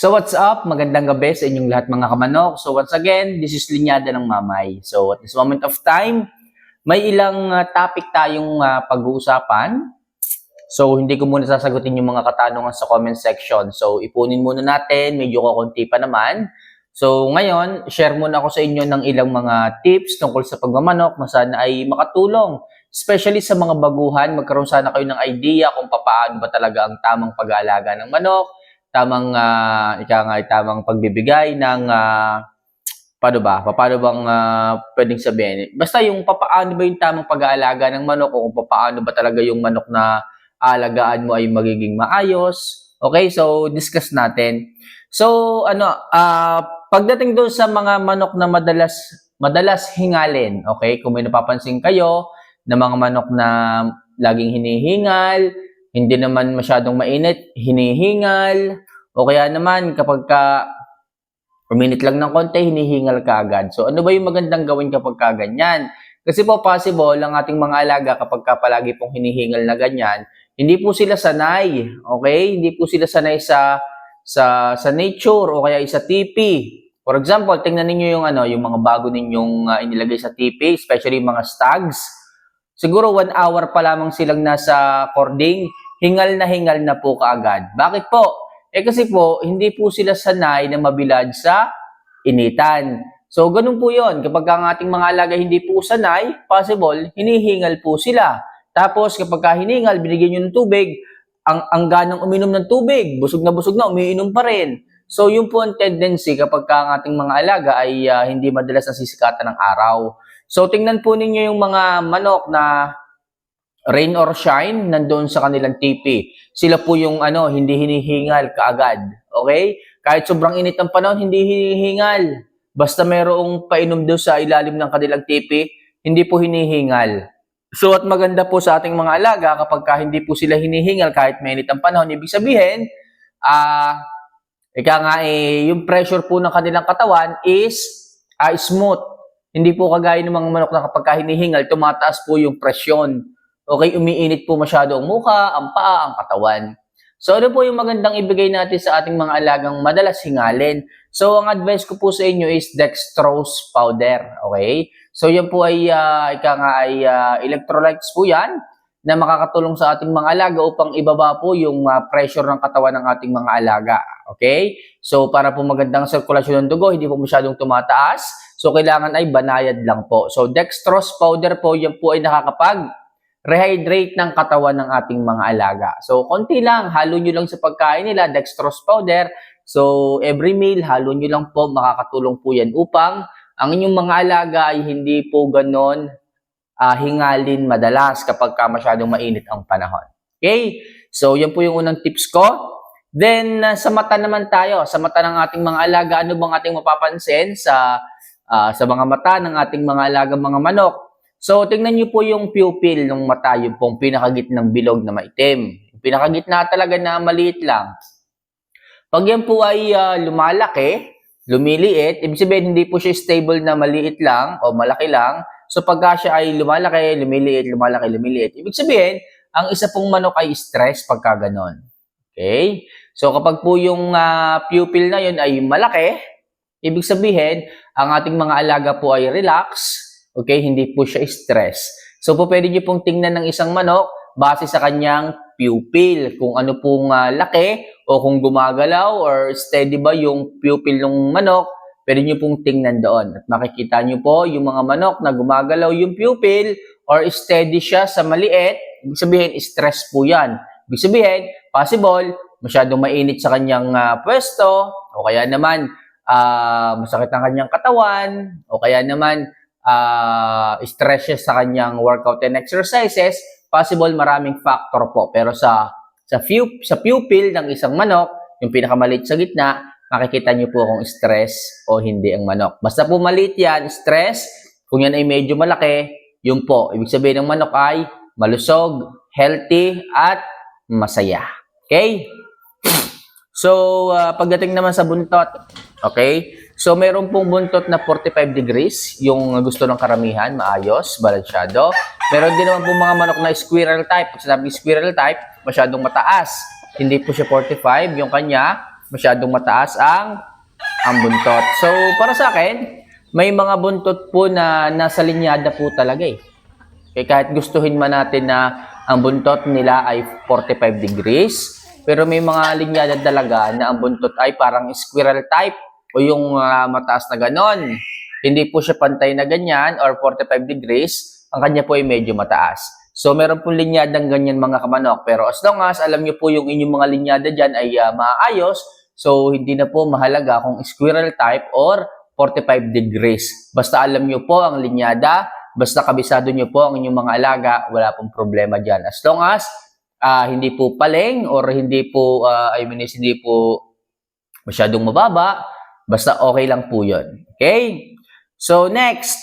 So what's up? Magandang gabi sa inyong lahat mga kamanok. So once again, this is Linyada ng Mamay. So at this moment of time, may ilang uh, topic tayong uh, pag-uusapan. So hindi ko muna sasagutin yung mga katanungan sa comment section. So ipunin muna natin, medyo kukunti pa naman. So ngayon, share muna ako sa inyo ng ilang mga tips tungkol sa pagmamanok na sana ay makatulong. Especially sa mga baguhan, magkaroon sana kayo ng idea kung paano ba talaga ang tamang pag-aalaga ng manok, tamang uh, ika nga, tamang pagbibigay ng uh, paano ba? Paano bang uh, pwedeng sabihin? Basta yung papaano ba yung tamang pag-aalaga ng manok o kung paano ba talaga yung manok na alagaan mo ay magiging maayos. Okay, so discuss natin. So ano, uh, pagdating doon sa mga manok na madalas madalas hingalin, okay? Kung may napapansin kayo na mga manok na laging hinihingal, hindi naman masyadong mainit, hinihingal, o kaya naman kapag ka uminit lang ng konti, hinihingal ka agad. So ano ba yung magandang gawin kapag ka ganyan? Kasi po possible ang ating mga alaga kapag ka palagi pong hinihingal na ganyan, hindi po sila sanay, okay? Hindi po sila sanay sa sa sa nature o kaya sa TP. For example, tingnan ninyo yung ano, yung mga bago ninyong uh, inilagay sa TP, especially yung mga stags. Siguro one hour pa lamang silang nasa cording, hingal na hingal na po kaagad. Bakit po? Eh kasi po, hindi po sila sanay na mabilad sa initan. So, ganun po yon Kapag ang ating mga alaga hindi po sanay, possible, hinihingal po sila. Tapos, kapag ka hiningal, binigyan nyo ng tubig, ang, ang ganang uminom ng tubig, busog na busog na, umiinom pa rin. So, yun po ang tendency kapag ka ang ating mga alaga ay uh, hindi madalas nasisikatan ng araw. So, tingnan po ninyo yung mga manok na rain or shine nandoon sa kanilang TP. Sila po yung ano, hindi hinihingal kaagad. Okay? Kahit sobrang init ng panahon, hindi hinihingal. Basta mayroong painom doon sa ilalim ng kanilang TP, hindi po hinihingal. So at maganda po sa ating mga alaga kapag ka hindi po sila hinihingal kahit mainit ang panahon, ibig sabihin, ah, uh, ika nga eh, yung pressure po ng kanilang katawan is uh, smooth. Hindi po kagaya ng mga manok na kapag ka hinihingal, tumataas po yung presyon. Okay, umiinit po masyado ang mukha, ang paa, ang katawan. So ano po yung magandang ibigay natin sa ating mga alagang madalas hingalin? So ang advice ko po sa inyo is dextrose powder, okay? So yan po ay uh, ika nga ay uh, electrolytes po yan na makakatulong sa ating mga alaga upang ibaba po yung uh, pressure ng katawan ng ating mga alaga. Okay? So para po magandang sirkulasyon ng dugo, hindi po masyadong tumataas. So kailangan ay banayad lang po. So dextrose powder po, yan po ay nakakapag rehydrate ng katawan ng ating mga alaga. So konti lang, halo nyo lang sa pagkain nila, dextrose powder. So every meal, halo nyo lang po, makakatulong po yan upang ang inyong mga alaga ay hindi po ganon uh, hingalin madalas kapag ka masyadong mainit ang panahon. Okay? So, yan po yung unang tips ko. Then, uh, sa mata naman tayo. Sa mata ng ating mga alaga, ano bang ating mapapansin sa uh, sa mga mata ng ating mga alaga mga manok? So, tingnan niyo po yung pupil ng mata, yung pong pinakagit ng bilog na maitim. Yung pinakagitna talaga na maliit lang. Pag yan po ay uh, lumalaki, lumiliit, ibig sabihin hindi po siya stable na maliit lang o malaki lang. So pagka siya ay lumalaki, lumiliit, lumalaki, lumiliit, ibig sabihin, ang isa pong manok ay stress pagka ganon. Okay? So kapag po yung uh, pupil na yun ay malaki, ibig sabihin, ang ating mga alaga po ay relax, okay? Hindi po siya stress. So po pwede niyo pong tingnan ng isang manok base sa kanyang pupil, kung ano pong uh, laki o kung gumagalaw or steady ba yung pupil ng manok, pwede nyo pong tingnan doon. At makikita nyo po yung mga manok na gumagalaw yung pupil or steady siya sa maliit, ibig sabihin stress po yan. Ibig sabihin, possible, masyadong mainit sa kanyang uh, pwesto o kaya naman uh, masakit ang kanyang katawan o kaya naman uh, stress siya sa kanyang workout and exercises, possible maraming factor po. Pero sa sa, fu- sa pupil ng isang manok, yung pinakamaliit sa gitna, makikita nyo po kung stress o hindi ang manok. Basta po maliit yan, stress, kung yan ay medyo malaki, yun po. Ibig sabihin ng manok ay malusog, healthy, at masaya. Okay? So, uh, pagdating naman sa buntot, okay? So, meron pong buntot na 45 degrees, yung gusto ng karamihan, maayos, balansyado. Meron din naman pong mga manok na squirrel type. Pag sinabi squirrel type, masyadong mataas. Hindi po siya 45, yung kanya, masyadong mataas ang ang buntot. So, para sa akin, may mga buntot po na nasa linyada po talaga eh. Eh, kahit gustuhin man natin na ang buntot nila ay 45 degrees, pero may mga linyada talaga na ang buntot ay parang squirrel type o yung ah, mataas na ganon. Hindi po siya pantay na ganyan or 45 degrees, ang kanya po ay medyo mataas. So, meron po linyadang ganyan mga kamanok. Pero as long as alam nyo po yung inyong mga linyada dyan ay ah, maayos, so hindi na po mahalaga kung squirrel type or 45 degrees. Basta alam nyo po ang linyada, basta kabisado nyo po ang inyong mga alaga, wala pong problema dyan. As long as ah, hindi po paleng or hindi po, ah, I mean, hindi po masyadong mababa, basta okay lang po yun. Okay? So, next,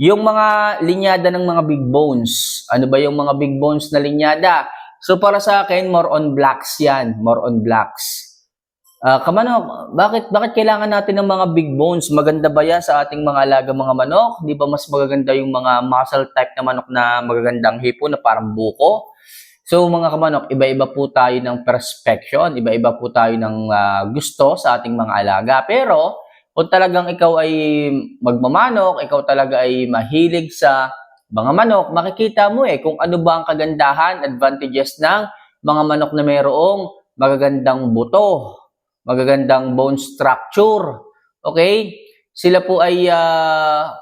yung mga linyada ng mga big bones. Ano ba yung mga big bones na linyada? So, para sa akin, more on blacks yan. More on blacks. Ah, kamano, bakit bakit kailangan natin ng mga big bones? Maganda ba yan sa ating mga alaga mga manok? Di ba mas magaganda yung mga muscle type na manok na magagandang hipo na parang buko? So mga kamanok, iba-iba po tayo ng perspection, iba-iba po tayo ng ah, gusto sa ating mga alaga. Pero kung talagang ikaw ay magmamanok, ikaw talaga ay mahilig sa mga manok, makikita mo eh kung ano ba ang kagandahan, advantages ng mga manok na mayroong magagandang buto, magagandang bone structure. Okay? Sila po ay ah,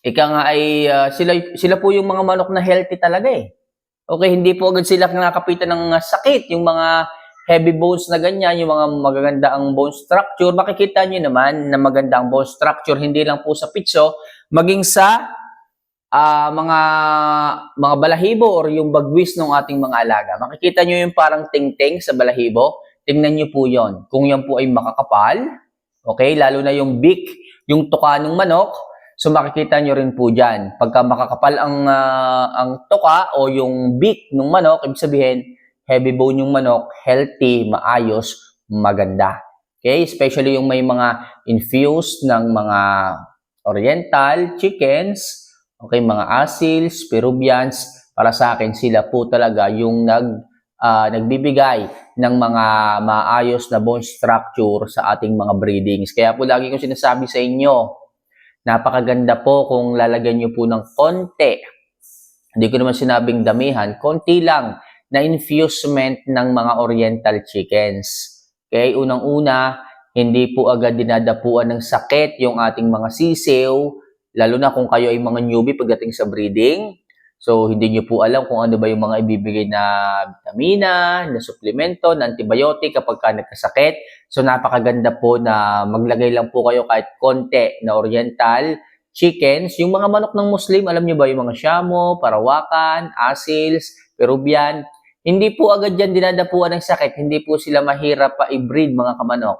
ika nga ay ah, sila sila po yung mga manok na healthy talaga eh. Okay, hindi po agad sila nakakapitan ng ah, sakit, yung mga heavy bones na ganyan, yung mga magaganda ang bone structure, makikita nyo naman na maganda ang bone structure, hindi lang po sa pitso, maging sa ah, mga mga balahibo or yung bagwis ng ating mga alaga. Makikita nyo yung parang ting-ting sa balahibo, tingnan nyo po yon. Kung yan po ay makakapal, okay, lalo na yung beak, yung tuka ng manok, so makikita nyo rin po dyan. Pagka makakapal ang, ah, ang tuka o yung beak ng manok, ibig sabihin, heavy bone yung manok, healthy, maayos, maganda. Okay, especially yung may mga infused ng mga oriental chickens, okay, mga asils, peruvians, para sa akin sila po talaga yung nag ah, nagbibigay ng mga maayos na bone structure sa ating mga breedings. Kaya po lagi kong sinasabi sa inyo, napakaganda po kung lalagyan nyo po ng konti. Hindi ko naman sinabing damihan, konti lang na infusement ng mga oriental chickens. Okay, unang-una, hindi po agad dinadapuan ng sakit yung ating mga sisiw, lalo na kung kayo ay mga newbie pagdating sa breeding. So, hindi nyo po alam kung ano ba yung mga ibibigay na vitamina, na suplemento, na antibiotic kapag ka nagkasakit. So, napakaganda po na maglagay lang po kayo kahit konti na oriental chickens. Yung mga manok ng Muslim, alam nyo ba yung mga Shamo, Parawakan, Asils, Peruvian, hindi po agad yan dinadapuan ng sakit. Hindi po sila mahirap pa i-breed mga kamanok.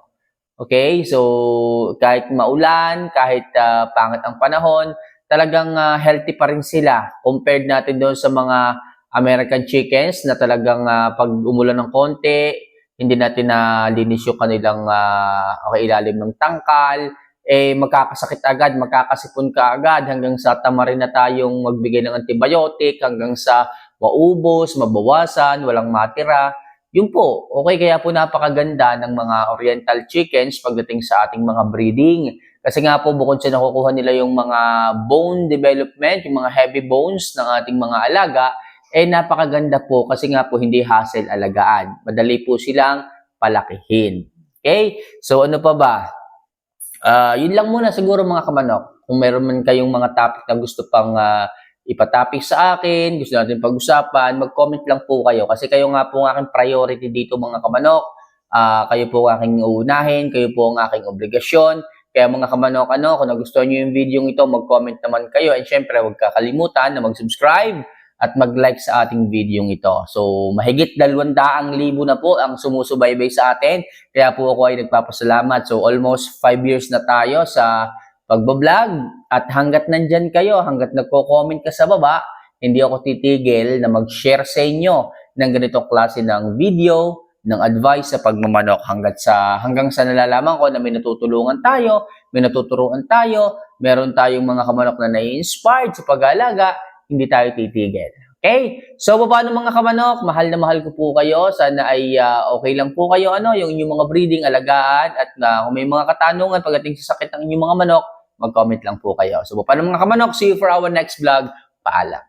Okay? So, kahit maulan, kahit ah, pangit ang panahon, talagang ah, healthy pa rin sila compared natin doon sa mga American chickens na talagang ah, pag umulan ng konti, hindi natin na linis yung kanilang uh, okay, ilalim ng tangkal, eh magkakasakit agad, magkakasipon ka agad hanggang sa tamarin na tayong magbigay ng antibiotic, hanggang sa maubos, mabawasan, walang matira. Yun po, okay kaya po napakaganda ng mga oriental chickens pagdating sa ating mga breeding. Kasi nga po bukod sa nakukuha nila yung mga bone development, yung mga heavy bones ng ating mga alaga, eh napakaganda po kasi nga po hindi hassle alagaan. Madali po silang palakihin. Okay? So ano pa ba? Ah, yun lang muna siguro mga kamanok. Kung meron man kayong mga topic na gusto pang ah, ipatopic sa akin, gusto natin pag-usapan, mag-comment lang po kayo. Kasi kayo nga po ang aking priority dito mga kamanok. Ah, kayo po ang aking uunahin, kayo po ang aking obligasyon. Kaya mga kamanok, ano, kung nagustuhan nyo yung video ito, mag-comment naman kayo. And syempre, huwag kakalimutan na mag-subscribe at mag-like sa ating video ito. So, mahigit 200,000 na po ang sumusubaybay sa atin. Kaya po ako ay nagpapasalamat. So, almost 5 years na tayo sa pagbablog. At hanggat nandyan kayo, hanggat nagko-comment ka sa baba, hindi ako titigil na mag-share sa inyo ng ganito klase ng video, ng advice sa pagmamanok hanggat sa hanggang sa nalalaman ko na may natutulungan tayo, may natuturuan tayo, meron tayong mga kamanok na nai-inspired sa pag-aalaga, hindi tayo titigil. Okay? So paano mga kamanok, mahal na mahal ko po kayo. Sana ay uh, okay lang po kayo ano, yung inyong mga breeding, alagaan at uh, kung may mga katanungan pagdating sa sakit ng inyong mga manok, mag-comment lang po kayo. So, paano mga kamanok? See you for our next vlog. Paalam.